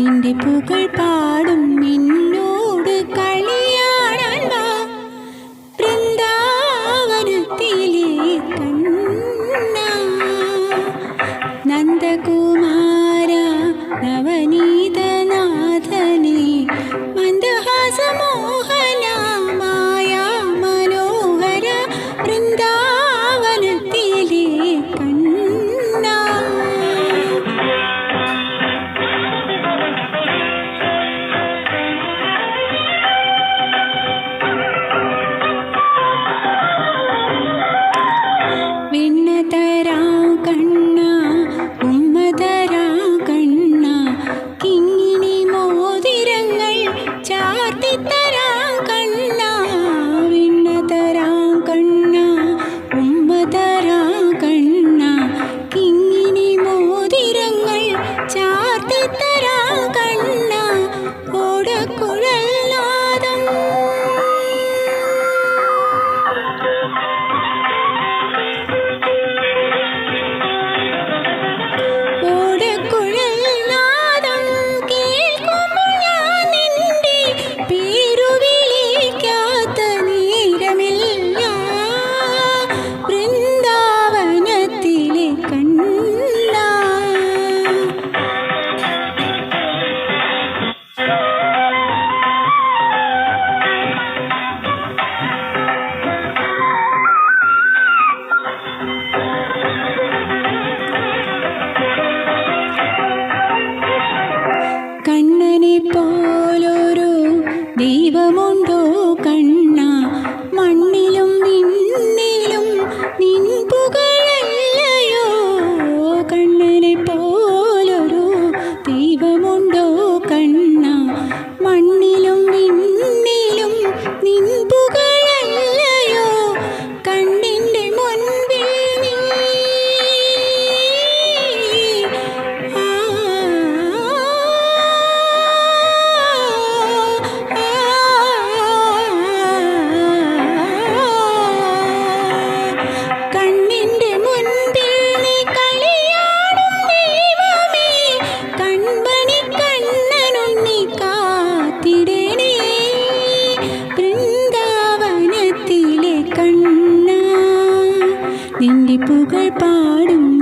നിന്റെ പുകൾ പാടും നിന്നോട് കളിയാടാൻ വൃന്ദാവനത്തിലെ കണ്ണ. നന്ദകുമാര നവനീ 不够。புகழ் பாடும்